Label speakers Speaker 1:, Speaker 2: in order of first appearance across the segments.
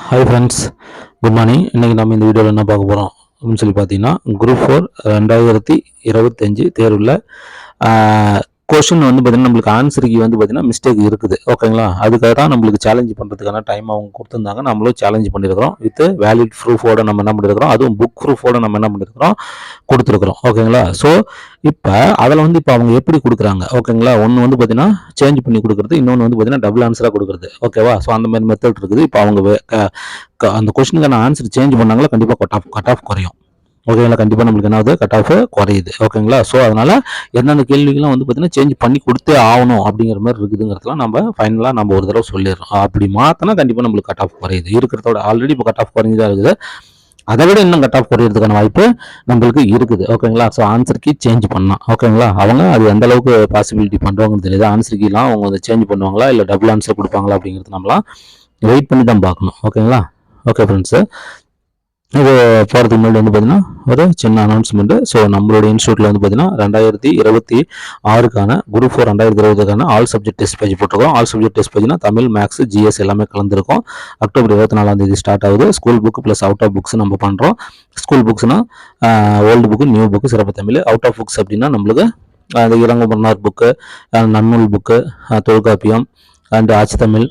Speaker 1: Hi friends good morning இன்றைக்கி நம்ம இந்த வீடியோவில் என்ன பார்க்க போகிறோம் அப்படின்னு சொல்லி பார்த்தீங்கன்னா குரூப் ஃபோர் ரெண்டாயிரத்தி இருபத்தஞ்சி தேர்வில் கொஷின் வந்து பார்த்தீங்கன்னா நம்மளுக்கு ஆன்சருக்கு வந்து பார்த்தீங்கன்னா மிஸ்டேக் இருக்குது. ஓகேங்களா அதுக்காக தான் நம்மளுக்கு சேலஞ்ச் பண்ணுறதுக்கான டைம் அவங்க கொடுத்துருந்தாங்க. நம்மளும் சேலஞ்ச் பண்ணியிருக்கிறோம் வித் வேலிட் ப்ரூஃபோட நம்ம என்ன பண்ணியிருக்கிறோம் அதுவும் புக் ப்ரூஃபோட நம்ம என்ன பண்ணியிருக்கிறோம் கொடுத்துருக்குறோம். ஓகேங்களா ஸோ இப்போ அதில் வந்து இப்போ அவங்க எப்படி கொடுக்குறாங்க? ஓகேங்களா ஒன்று வந்து பார்த்தீங்கன்னா சேஞ்ச் பண்ணி கொடுக்குறது. இன்னொன்று வந்து பார்த்தீங்கன்னா டபுள் ஆன்சராக கொடுக்குறது. ஓகேவா ஸோ அந்த மாதிரி மெத்தட் இருக்குது. இப்போ அவங்க க- அந்த கொஸ்டினுக்கான ஆன்சர் சேஞ்ச் பண்ணாங்களா? கண்டிப்பாக கட் ஆஃப் கட் ஆஃப் குறையும். ஓகேங்களா கண்டிப்பாக நம்மளுக்கு என்ன ஆகுது? கட் ஆஃப் குறையுது. ஓகேங்களா ஸோ அதனால் எந்தெந்த கேள்விகள்லாம் வந்து பார்த்திங்கன்னா சேஞ்ச் பண்ணி கொடுத்தே ஆகணும் அப்படிங்கிற மாதிரி இருக்குதுங்கிறதுலாம் நம்ம ஃபைனலாக நம்ம ஒரு தடவை சொல்லிடுறோம். அப்படி மாற்றினா கண்டிப்பாக நம்மளுக்கு கட் ஆஃப் குறையுது. இருக்கிறதோட ஆல்ரெடி இப்போ கட் ஆஃப் குறைஞ்சு தான் இருக்குது. அதை விட இன்னும் கட் ஆஃப் குறையிறதுக்கான வாய்ப்பு நம்மளுக்கு இருக்குது. ஓகேங்களா ஸோ ஆன்சர் கீ சேஞ்ச் பண்ணலாம். ஓகேங்களா அவங்க அது எந்த அளவுக்கு பாசிபிலிட்டி பண்ணுவாங்கன்னு தெரியுது ஆன்சர் கீலாம் அவங்க வந்து சேஞ்ச் பண்ணுவாங்களா? இல்லை டபுள் ஆன்சர் கொடுப்பாங்களா அப்படிங்கிறது நம்மளாம் வெயிட் பண்ணி தான் பார்க்கணும் ஓகேங்களா ஓகே ஃப்ரெண்ட்ஸு இது போகிறதுக்கு முன்னாடி வந்து பார்த்தீங்கன்னா ஒரு சின்ன அனௌன்ஸ்மெண்ட்டு ஸோ நம்மளோட இன்ஸ்டியூட்டில் வந்து பார்த்தீங்கன்னா ரெண்டாயிரத்தி இருபத்தி ஆறுக்கான குரூப் ஃபோர் ரெண்டாயிரத்தி இருபதுக்கான ஆல் சப்ஜெக்ட் டெஸ்ட் பேஜ் போட்டிருக்கோம். ஆல் சப்ஜெக்ட் டெஸ்ட் பேஜ்னா தமிழ் மேக்ஸ் ஜிஎஸ் எல்லாமே கலந்துருக்கும். அக்டோபர் இருபத்தி நாலாம் தேதி ஸ்டார்ட் ஆகுது. School book plus out of books நம்ம பண்ணுறோம் ஸ்கூல் புக்ஸ்னா ஓல்டு புக்கு நியூ புக்கு சிறப்பு தமிழ். அவுட் ஆஃப் புக்ஸ் அப்படின்னா நம்மளுக்கு அந்த இளங்க மன்னார் book Nannul book Tolkappiyam and ஆட்சி தமிழ்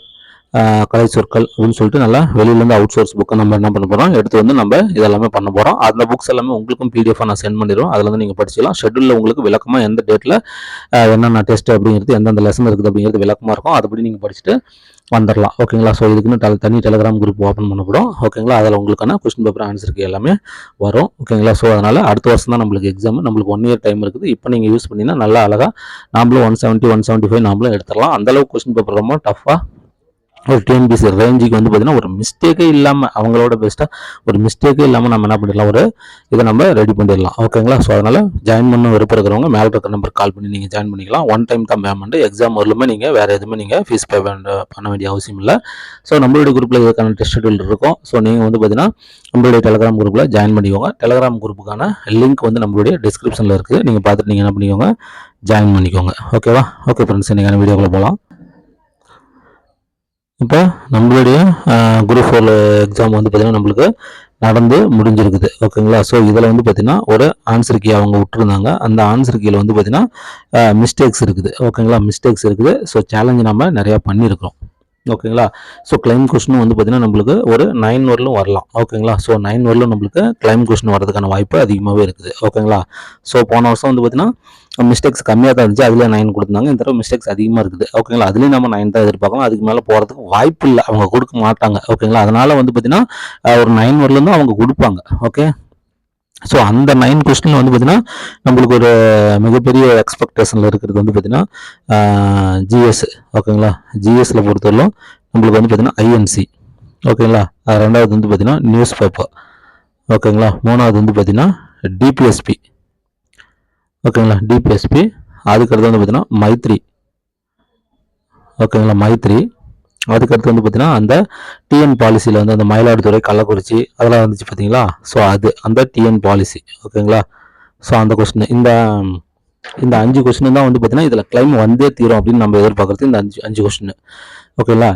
Speaker 1: கலை சொற்கள் அப்படின்னு சொல்லிட்டு நல்லா வெளியிலேருந்து அவுட் சோர்ஸ் புக்கை நம்ம என்ன பண்ண போகிறோம் எடுத்து வந்து நம்ம இதெல்லாமே பண்ண போகிறோம் அந்த புக்ஸ் எல்லாமே உங்களுக்கும் பிடிஎஃபாக நான் சென்ட் பண்ணிடுவோம் அதில் வந்து நீங்கள் படிச்சிக்கலாம். ஷெட்யூலில் உங்களுக்கு விளக்கமாக எந்த டேட்டில் என்னென்ன டெஸ்ட் அப்படிங்கிறது எந்தெந்த லெசன் இருக்குது அப்படிங்கிறது விளக்கமாக இருக்கும். அதுபடி நீங்கள் படிச்சுட்டு வந்துடலாம் ஓகேங்களா? ஸோ இதுக்குன்னு டெல தனி டெலிகிராம் குரூப் ஓப்பன் பண்ணப்படும். ஓகேங்களா? அதில் உங்களுக்கான கொஸ்டின் பேப்பர் ஆன்சருக்கு எல்லாமே வரும். ஓகேங்களா? ஸோ அதனால் அடுத்த வருஷம் தான் நம்மளுக்கு எக்ஸாம் நம்மளுக்கு ஒன் இயர் டைம் இருக்குது. இப்போ நீங்கள் யூஸ் பண்ணிங்கன்னா நல்லா அழகாக நாமளும் one seventy one seventy five நாமளும் எடுத்துடலாம் அந்தளவுக்கு கொஸ்டின் பேப்பர் ரொம்ப டஃப்பாக ஒரு டிஎன்பிசி ரேஞ்சுக்கு வந்து பார்த்தீங்கன்னா ஒரு மிஸ்டேக்கே இல்லாமல் அவங்களோட பெஸ்ட்டாக ஒரு மிஸ்டேக்கே இல்லாமல் நம்ம என்ன பண்ணிடலாம் ஒரு இதை நம்ம ரெடி பண்ணிடலாம். ஓகேங்களா ஸோ அதனால் ஜாயின் பண்ண விருப்பம் இருக்கிறவங்க மேலே இருக்கிற நம்பர் கால் பண்ணி நீங்கள் ஜாயின் பண்ணிக்கலாம். ஒன் டைம் தான் பேமெண்ட் எக்ஸாம் வரலுமே நீங்கள் வேறு எதுவுமே நீங்கள் ஃபீஸ் பே பண்ண வேண்டிய அவசியம் இல்லை. ஸோ நம்மளுடைய குரூப்பில் இதுக்கான டெஸ்ட் ஷெடியூல் இருக்கும். ஸோ நீங்கள் வந்து பார்த்தீங்கன்னா நம்மளுடைய டெலகிராம் குரூப்பில் ஜாயின் பண்ணிக்கோங்க. டெலகிராம் குரூப்புக்கான லிங்க் வந்து நம்மளுடைய டிஸ்கிரிப்ஷனில் இருக்குது. நீங்கள் பார்த்துட்டு நீங்கள் என்ன பண்ணிக்கோங்க ஜாயின் பண்ணிக்கோங்க. ஓகேவா ஓகே ஃப்ரெண்ட்ஸ் இன்றைக்கான வீடியோக்குள்ளே போகலாம். இப்போ நம்மளுடைய குரூப் ஃபோர் எக்ஸாம் வந்து பார்த்திங்கன்னா நம்மளுக்கு நடந்து முடிஞ்சிருக்குது. ஓகேங்களா? ஸோ இதில் வந்து பார்த்திங்கன்னா ஒரு ஆன்சர் கீ அவங்க விட்டுருந்தாங்க. அந்த ஆன்சர் கீயில் வந்து பார்த்திங்கன்னா மிஸ்டேக்ஸ் இருக்குது. ஓகேங்களா? மிஸ்டேக்ஸ் இருக்குது. ஸோ சேலஞ்சு நம்ம நிறையா பண்ணியிருக்கிறோம் ஓகேங்களா? ஸோ கிளைம் கொஷினும் வந்து பார்த்திங்கன்னா நம்மளுக்கு ஒரு நைன் வரலும் வரலாம். ஓகேங்களா? ஸோ நைன் வரலும் நம்மளுக்கு கிளைம் கொஷின் வரதுக்கான வாய்ப்பு அதிகமாகவே இருக்குது. ஓகேங்களா? ஸோ போன வருஷம் வந்து பார்த்திங்கன்னா மிஸ்டேக்ஸ் கம்மியாக தான் இருந்துச்சு. அதில் நைன் கொடுத்தாங்க. இந்த தடவை மிஸ்டேக்ஸ் அதிகமாக இருக்குது. ஓகேங்களா? அதுலேயும் நம்ம நைன் தான் எதிர்பார்க்கலாம் அதுக்கு மேலே போகிறதுக்கு வாய்ப்பு இல்லை. அவங்க கொடுக்க மாட்டாங்க. ஓகேங்களா? அதனால் வந்து பார்த்திங்கன்னா ஒரு நைன் வரலும் தான் அவங்க கொடுப்பாங்க. ஓகே? ஸோ அந்த நைன் கொஸ்டின் வந்து பார்த்தீங்கன்னா நம்மளுக்கு ஒரு மிகப்பெரிய எக்ஸ்பெக்டேஷனில் இருக்கிறது வந்து பார்த்தீங்கன்னா ஜிஎஸ் ஓகேங்களா ஜிஎஸ்ல பொறுத்தவரையிலும் நம்மளுக்கு வந்து பார்த்தீங்கன்னா ஐஎன்சி ஓகேங்களா ரெண்டாவது வந்து பார்த்தீங்கன்னா நியூஸ் பேப்பர் ஓகேங்களா மூணாவது வந்து பார்த்தீங்கன்னா டிபிஎஸ்பி ஓகேங்களா டிபிஎஸ்பி அதுக்கடுத்து வந்து பார்த்தீங்கன்னா மைத்ரி. ஓகேங்களா மைத்ரி. அதுக்கடுத்து வந்து பார்த்தீங்கன்னா அந்த டிஎன் பாலிசியில் வந்து அந்த மயிலாடுதுறை கள்ளக்குறிச்சி அதெல்லாம் வந்துச்சு பார்த்தீங்களா ஸோ அது அந்த டிஎன் பாலிசி ஓகேங்களா ஸோ அந்த கொஸ்டின் இந்த இந்த அஞ்சு கொஸ்டின் தான் வந்து பார்த்தீங்கன்னா இதில் கிளைம் வந்தே தீரும் அப்படின்னு நம்ம எதிர்பார்க்குறது இந்த அஞ்சு அஞ்சு கொஸ்டின் ஓகேங்களா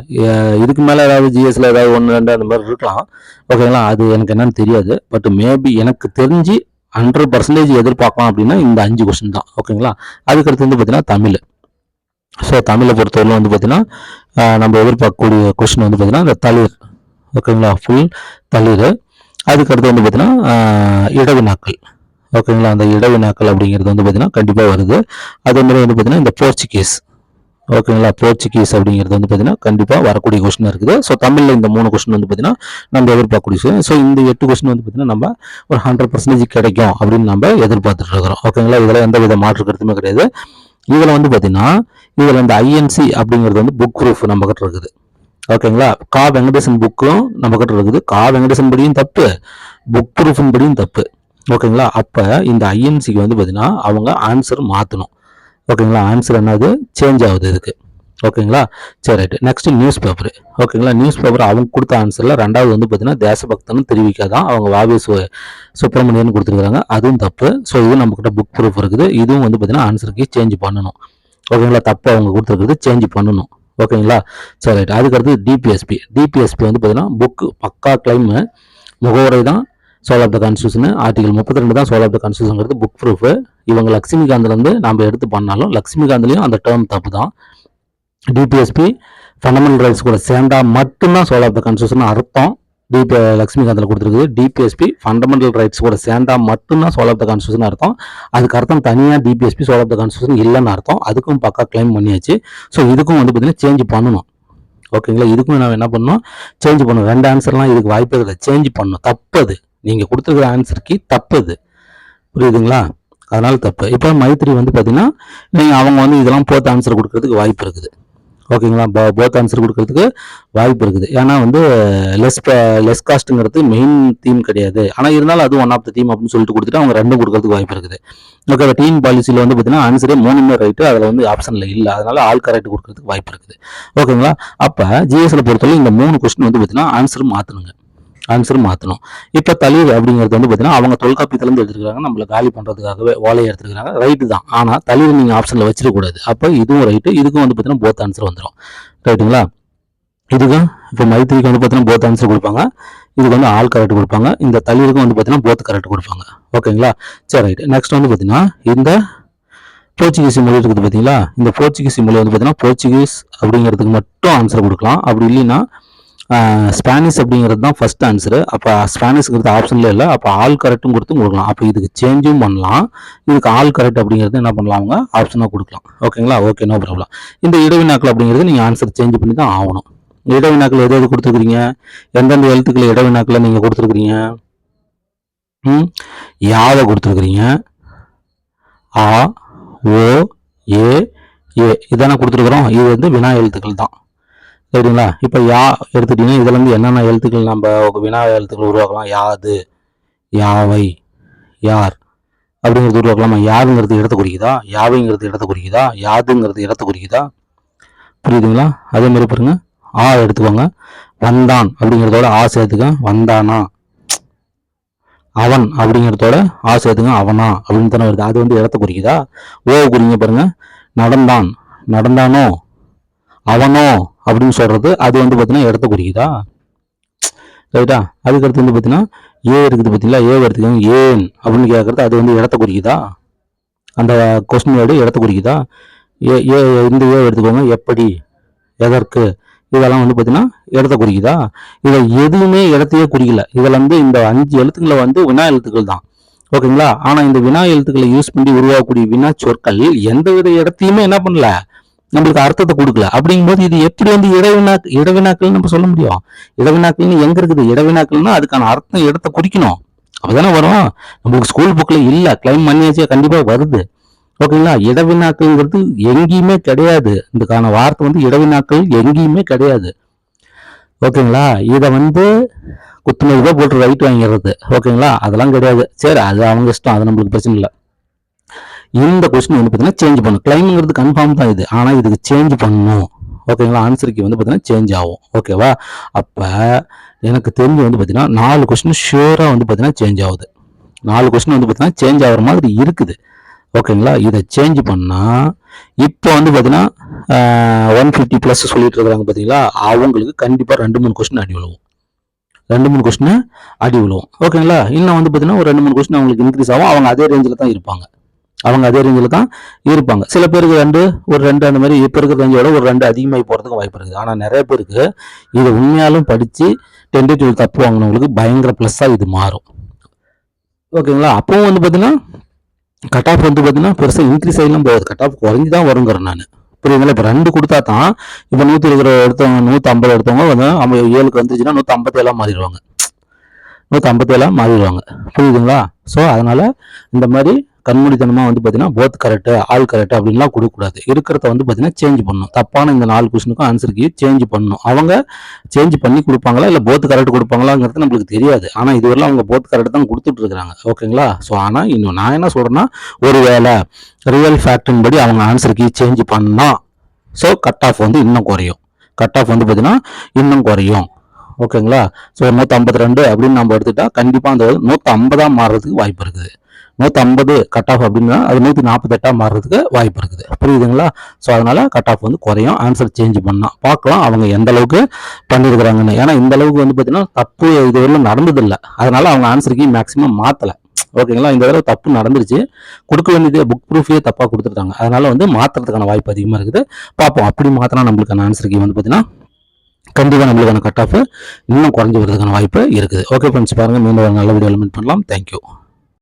Speaker 1: இதுக்கு மேலே ஏதாவது ஜிஎஸ்ல ஏதாவது ஒன்று ரெண்டு அந்த மாதிரி இருக்கலாம் ஓகேங்களா அது எனக்கு என்னன்னு தெரியாது பட் மேபி எனக்கு தெரிஞ்சு ஹண்ட்ரட் பர்சன்டேஜ் எதிர்பார்க்கலாம் அப்படின்னா இந்த அஞ்சு கொஸ்டின் தான் ஓகேங்களா அதுக்கடுத்து வந்து பார்த்தீங்கன்னா தமிழ். ஸோ தமிழை பொறுத்தவரையிலும் வந்து பார்த்தீங்கன்னா நம்ம எதிர்பார்க்கக்கூடிய கொஸ்டின் வந்து பார்த்தீங்கன்னா இந்த தளிர் ஓகேங்களா ஃபுல் தளிர். அதுக்கடுத்து வந்து பார்த்தீங்கன்னா இடவினாக்கள் ஓகேங்களா அந்த இடவினாக்கள் அப்படிங்கிறது வந்து பார்த்தீங்கன்னா கண்டிப்பாக வருது. அதே மாதிரி வந்து பார்த்தீங்கன்னா இந்த போர்ச்சுகீஸ் ஓகேங்களா போர்ச்சுகீஸ் அப்படிங்கிறது வந்து பார்த்தீங்கன்னா கண்டிப்பாக வரக்கூடிய கொஸ்டின் இருக்குது. ஸோ தமிழில் இந்த மூணு கொஸ்டின் வந்து பார்த்தீங்கன்னா நம்ம எதிர்பார்க்கக்கூடிய ஸோ இந்த எட்டு கொஸ்டின் வந்து பார்த்தீங்கன்னா நம்ம ஒரு ஹண்ட்ரட் பர்சன்டேஜ் கிடைக்கும் அப்படின்னு நம்ம எதிர்பார்த்துட்டு இருக்கிறோம். ஓகேங்களா இதில் எந்த வித மாற்று கருத்துமே கிடையாது. இதில் வந்து பார்த்தீங்கன்னா இதில் இந்த ஐஎன்சி அப்படிங்கிறது வந்து புக் ப்ரூஃப் நம்மக்கிட்ட இருக்குது. ஓகேங்களா கா வெங்கடேசன் புக்கும் நம்மக்கிட்ட இருக்குது. கா வெங்கடேசன் படியும் தப்பு. புக் ப்ரூஃபின் படியும் தப்பு. ஓகேங்களா அப்போ இந்த ஐஎன்சிக்கு வந்து பார்த்தீங்கன்னா அவங்க ஆன்சர் மாற்றணும் ஓகேங்களா ஆன்சர் என்னது? சேஞ்ச் ஆகுது இதுக்கு. ஓகேங்களா? சரி ரைட்டு. நெக்ஸ்ட் நியூஸ் பேப்பர் ஓகேங்களா? நியூஸ் பேப்பர் அவங்க கொடுத்த ஆன்சரில் ரெண்டாவது வந்து பார்த்தீங்கன்னா தேசபக்தனும் தெரிவிக்காதான் அவங்க வாவி சு சுப்பிரமணியன் கொடுத்துருக்காங்க அதுவும் தப்பு. ஸோ இது நம்மக்கிட்ட புக் ப்ரூஃப் இருக்குது. இதுவும் வந்து பார்த்தீங்கன்னா ஆன்சருக்கு சேஞ்ச் பண்ணணும். ஓகேங்களா? தப்பு அவங்க கொடுத்துருக்குறது சேஞ்ச் பண்ணணும். ஓகேங்களா? சரி ரைட் அதுக்கடுத்து டிபிஎஸ்பி டிபிஎஸ்பி வந்து பார்த்தீங்கன்னா புக்கு பக்கா கிளைமு முகவரை தான் soul of the constitution article முப்பத்தி ரெண்டு தான் சோல் ஆஃப் த கான்ஸ்டியூஷனுங்கிறது புக் ப்ரூஃப் இவங்க லக்ஷ்மிகாந்த்லேருந்து நம்ம எடுத்து பண்ணாலும் லக்ஷ்மிகாந்த்லேயும் அந்த டேர்ம் தப்பு தான் டிபிஎஸ்பி ஃபண்டமெண்டல் ரைட்ஸ் கூட சேர்ந்தா மட்டும்தான் சோல் ஆஃப் த கான்ஸ்டியூஷன் அர்த்தம் டிபி லக்ஷ்மிகாந்தில் கொடுத்துருக்குது. டிபிஎஸ்பி ஃபண்டமெண்டல் ரைட்ஸ் கூட சேர்ந்தா மட்டும்தான் சோல் ஆஃப் த கான்ஸ்டியூஷன் அர்த்தம். அதுக்கு அர்த்தம் தனியாக DPSP soul of the constitution இல்லைன்னு அர்த்தம். அதுக்கும் பக்கா கிளைம் பண்ணியாச்சு. ஸோ இதுக்கும் வந்து பார்த்தீங்கன்னா சேஞ்ச் பண்ணணும். ஓகேங்களா இதுக்கும் நான் என்ன பண்ணணும்? சேஞ்ச் பண்ணணும். ரெண்டு ஆன்சர்லாம் இதுக்கு வாய்ப்பு இல்லை. சேஞ்ச் பண்ணணும். தப்பது. நீங்கள் கொடுத்துருக்குற ஆன்சருக்கு தப்புது. புரியுதுங்களா? அதனால் தப்பு. இப்போ மைத்ரி வந்து பார்த்தீங்கன்னா நீங்கள் அவங்க வந்து இதெல்லாம் போட்டு ஆன்சர் கொடுக்கறதுக்கு வாய்ப்பு இருக்குது. ஓகேங்களா போத் ஆன்சர் கொடுக்கறதுக்கு வாய்ப்பு இருக்குது. ஏன்னா வந்து லெஸ் லெஸ் காஸ்ட்டுங்கிறது மெயின் தீம் கிடையாது. ஆனால் இருந்தாலும் அது ஒன் ஆஃப் த தீம் அப்படின்னு சொல்லிட்டு கொடுத்துட்டு அவங்க ரெண்டும் கொடுக்கறதுக்கு வாய்ப்பு இருக்குது. ஓகே டீம் பாலிசியில் வந்து பார்த்தீங்கன்னா ஆன்சரே மூணுமே ரைட்டு அதில் வந்து ஆப்ஷனில் இல்லை. அதனால ஆல் கரெக்ட் கொடுக்கறதுக்கு வாய்ப்பு இருக்குது. ஓகேங்களா அப்போ ஜிஎஸ்ல பொறுத்தவரை இந்த மூணு கொஸ்டின் வந்து பார்த்தீங்கன்னா ஆன்சர் மாற்றணுங்க ஆன்சர் மாற்றணும் இப்போ தளிர் அப்படிங்கிறது வந்து பார்த்தீங்கன்னா அவங்க தொல்காப்பியத்துலேருந்து எடுத்துருக்காங்க நம்மள காலி பண்ணுறதுக்காகவே ஓலையை எடுத்துருக்காங்க ரைட்டு தான். ஆனால் தளிர் நீங்கள் ஆப்ஷனில் வச்சிடக்கூடாது அப்போ இதுவும் ரைட்டு இதுக்கும் வந்து பார்த்தீங்கன்னா போத் ஆன்சர் வந்துடும் ரைட்டுங்களா இதுக்கும் இப்போ மைத்திரிக்கு வந்து பார்த்தீங்கன்னா போத் ஆன்சர் கொடுப்பாங்க. இதுக்கு வந்து ஆல் கரெக்ட் கொடுப்பாங்க. இந்த தளிருக்கும் வந்து பார்த்தீங்கன்னா போத் கரெக்ட் கொடுப்பாங்க. ஓகேங்களா சரி ரைட் நெக்ஸ்ட் வந்து பார்த்தீங்கன்னா இந்த போர்ச்சுகீஸ் மொழி இருக்குது பார்த்தீங்களா இந்த போர்ச்சுகீஸ் மொழி வந்து பார்த்தீங்கன்னா போர்ச்சுகீஸ் அப்படிங்கிறதுக்கு மட்டும் ஆன்சர் கொடுக்கலாம். அப்படி இல்லைன்னா ஸ்பானிஷ் அப்படிங்கிறது தான் ஃபஸ்ட் ஆன்சரு அப்போ ஸ்பானிஷ்ங்கிறது ஆப்ஷன்ல இல்லை. அப்போ ஆல் கரெக்டும் கொடுத்து கொடுக்கலாம். அப்போ இதுக்கு சேஞ்சும் பண்ணலாம். இதுக்கு ஆல் கரெக்ட் அப்படிங்கிறது என்ன பண்ணலாம் அவங்க? ஆப்ஷனாக கொடுக்கலாம். ஓகேங்களா ஓகே நோ ப்ராப்ளம் இந்த இடைவினாக்கள் அப்படிங்கிறது நீங்கள் ஆன்சர் சேஞ்ச் பண்ணி தான் ஆகணும். இடைவினாக்கள் எது எது கொடுத்துருக்குறீங்க? எந்தெந்த எழுத்துக்களை இடைவினாக்களை நீங்கள் கொடுத்துருக்குறீங்க? ம்? யாவை கொடுத்துருக்குறீங்க? ஆ ஓ ஏ ஏ. இதானே கொடுத்துருக்குறோம். இது வந்து வினா எழுத்துக்கள் தான். சரிங்களா? இப்போ யா எடுத்துக்கிட்டிங்கன்னா இதுலேருந்து என்னென்ன எழுத்துக்கள் நம்ம வினா எழுத்துக்கள் உருவாக்கலாம்? யாது யாவை யார் அப்படிங்கிறது உருவாக்கலாமா? யாருங்கிறது இடத்த குறிக்குதா? யாவைங்கிறது இடத்த குறிக்குதா? யாதுங்கிறது இடத்த குறிக்குதா? புரியுதுங்களா? அதே மாதிரி பாருங்க. ஆ எடுத்துக்கோங்க. வந்தான் அப்படிங்கிறதோட ஆ சேர்த்துக்க. வந்தானா. அவன் அப்படிங்கிறதோட ஆ சேர்த்துங்க அவனா அப்படின்னு தானே வருது. அது வந்து இடத்த குறிக்குதா? ஓ குறிங்க பாருங்க. நடந்தான். நடந்தானோ? அவனோ? அப்படின்னு சொல்கிறது அது வந்து பார்த்தீங்கன்னா இடத்த குறிக்குதா? ரைட்டா அதுக்கடுத்து வந்து பார்த்தீங்கன்னா ஏ இருக்குது பார்த்தீங்களா ஏ எடுத்துக்கோங்க ஏன் அப்படின்னு கேட்குறது அது வந்து இடத்த குறிக்குதா? அந்த கொஸ்டின் வேர்டு இடத்த குறிக்குதா? ஏ ஏ இந்த ஏ எடுத்துக்கோங்க. எப்படி? எதற்கு? இதெல்லாம் வந்து பார்த்தீங்கன்னா இடத்த குறிக்குதா? இதை எதுவுமே இடத்தையே குறிக்கல. இதில் வந்து இந்த அஞ்சு எழுத்துக்களை வந்து வினா எழுத்துக்கள் தான். ஓகேங்களா ஆனால் இந்த வினா எழுத்துக்களை யூஸ் பண்ணி உருவாக்கக்கூடிய வினா சொற்கள் எந்த வித இடத்தையுமே என்ன பண்ணல? நம்மளுக்கு அர்த்தத்தை கொடுக்கல. அப்படிங்கும்போது இது எப்படி வந்து இடவினா இடவினாக்கள் நம்ம சொல்ல முடியும்? இடவினாக்கள்னு எங்க இருக்குது? இடவினாக்கள்னா அதுக்கான அர்த்தம் இடத்தை குறிக்கணும். அப்பதானே வரும். நம்மளுக்கு ஸ்கூல் புக்கில் இல்லை. கிளைம் பண்ணியாச்சே கண்டிப்பாக வருது. ஓகேங்களா? இடவினாக்கள்ங்கிறது எங்கேயுமே கிடையாது. இதுக்கான வார்த்தை வந்து இடவினாக்கள் எங்கேயுமே கிடையாது. ஓகேங்களா? இதை வந்து குத்துனது ரூபாய் போட்டு ரைட் வாங்கிடுறது. ஓகேங்களா? அதெல்லாம் கிடையாது. சரி அது அவங்க இஷ்டம். அது நம்மளுக்கு பிரச்சனை இல்லை. இந்த கொஸ்டின் வந்து பார்த்தீங்கன்னா சேஞ்ச் பண்ணும். கிளைம்ங்கிறது கன்ஃபார்ம் தான் இது. ஆனால் இதுக்கு சேஞ்ச் பண்ணணும் ஓகேங்களா ஆன்சருக்கு வந்து பார்த்தீங்கன்னா சேஞ்ச் ஆகும். ஓகேவா அப்போ எனக்கு தெரிஞ்சு வந்து பார்த்தீங்கன்னா நாலு கொஸ்டின் ஷியூராக வந்து பார்த்தீங்கன்னா சேஞ்ச் ஆகுது. நாலு கொஸ்டின் வந்து பார்த்தீங்கன்னா சேஞ்ச் ஆகிற மாதிரி இருக்குது. ஓகேங்களா இதை சேஞ்ச் பண்ணால் இப்போ வந்து பார்த்தீங்கன்னா ஒன் ஃபிஃப்டி ப்ளஸ் சொல்லிட்டு இருக்கிறாங்க பார்த்தீங்களா அவங்களுக்கு கண்டிப்பாக ரெண்டு மூணு கொஸ்டின் அடி விழுவும். ரெண்டு மூணு கொஸ்டின் அடி விழுவும். ஓகேங்களா இன்னும் வந்து பார்த்தீங்கன்னா ஒரு ரெண்டு மூணு கொஸ்டின் அவங்களுக்கு இன்க்ரீஸ் ஆகும். அவங்க அதே ரேஞ்சில் தான் இருப்பாங்க. அவங்க அதே ரேஞ்சில் தான் இருப்பாங்க. சில பேருக்கு ரெண்டு ஒரு ரெண்டு அந்த மாதிரி இப்போ இருக்கிற ரேஞ்சோட ஒரு ரெண்டு அதிகமாகி போகிறதுக்கு வாய்ப்பு இருக்குது. ஆனால் நிறைய பேருக்கு இதை உண்மையாலும் படித்து டென்டேட்டிவ் தப்பு வாங்கினவங்களுக்கு பயங்கர ப்ளஸ்ஸாக இது மாறும். ஓகேங்களா? அப்பவும் வந்து பார்த்தீங்கன்னா கட் ஆஃப் வந்து பார்த்தீங்கன்னா பெருசாக இன்க்ரீஸ் ஆகிலாம் போகாது கட் ஆஃப் குறைஞ்சி தான் வருங்கிறேன் நான். புரியுதுங்களா? இப்போ ரெண்டு கொடுத்தா தான் இப்போ நூற்றி இருக்கிற எடுத்தவங்க நூற்றி ஐம்பது எடுத்தவங்க வந்து ஐம்பது ஏழுக்கு வந்துச்சுன்னா நூற்றி ஐம்பத்தேழாக மாறிடுவாங்க. நூற்றி ஐம்பத்தேழாக மாறிடுவாங்க. புரியுதுங்களா? ஸோ அதனால் இந்த மாதிரி கண்மூடித்தனமாக வந்து பார்த்தீங்கன்னா போத் கரெக்டு ஆல் கரெக்ட் அப்படின்லாம் கொடுக்கக்கூடாது. இருக்கிறத வந்து பார்த்தீங்கன்னா சேஞ்ச் பண்ணணும். தப்பான இந்த நாலு கொஸ்டினுக்கும் ஆன்சருக்கு சேஞ்ச் பண்ணணும். அவங்க சேஞ்ச் பண்ணி கொடுப்பாங்களா? இல்லை போத் கரெக்ட் கொடுப்பாங்களாங்கிறது நம்மளுக்கு தெரியாது. ஆனால் இதுவரையும் அவங்க போத் கரெக்ட் தான் கொடுத்துட்டு இருக்கிறாங்க ஓகேங்களா? ஸோ ஆனால் இன்னும் நான் என்ன சொல்கிறேன்னா ஒரு வேளை ரியல் ஃபேக்டின் படி அவங்க ஆன்சருக்கு சேஞ்ச் பண்ணால் ஸோ கட் ஆஃப் வந்து இன்னும் குறையும். கட் ஆஃப் வந்து பார்த்தீங்கன்னா இன்னும் குறையும். ஓகேங்களா? ஸோ நூற்றி ஐம்பத்தி ரெண்டு அப்படின்னு நம்ம எடுத்துட்டா கண்டிப்பாக அந்த நூற்றி ஐம்பதாக மாறுறதுக்கு வாய்ப்பு இருக்குது. நூற்றி ஐம்பது கட் ஆஃப் அப்படின்னா அது நூற்றி நாற்பத்தெட்டாக மாறுறதுக்கு வாய்ப்பு இருக்குது. புரியுதுங்களா? ஸோ அதனால் கட் ஆஃப் வந்து குறையும். ஆன்சர் சேஞ்ச் பண்ணலாம் பார்க்கலாம் அவங்க எந்த அளவுக்கு பண்ணியிருக்கிறாங்கன்னு ஏன்னா இந்த அளவுக்கு வந்து பார்த்தீங்கன்னா தப்பு இதுவரையிலும் நடந்ததில்லை. அதனால் அவங்க ஆன்சருக்கு மேக்ஸிமம் மாற்றலை ஓகேங்களா? இந்த தடவை தப்பு நடந்துருச்சு. கொடுக்க வேண்டியது புக் ப்ரூஃபே தப்பாக கொடுத்துருக்காங்க அதனால வந்து மாற்றுறதுக்கான வாய்ப்பு அதிகமாக இருக்குது. பார்ப்போம். அப்படி மாற்றினா நம்மளுக்கான ஆன்சருக்கு வந்து பார்த்தீங்கன்னா கண்டிப்பாக நம்மளுக்கான கட் ஆஃப் இன்னும் குறைஞ்சி வரதுக்கான வாய்ப்பு இருக்குது. ஓகே ஃப்ரெண்ட்ஸ் பாருங்கள் மீண்டும் நல்ல வீடியோ எலிமெண்ட் பண்ணலாம். தேங்க்யூ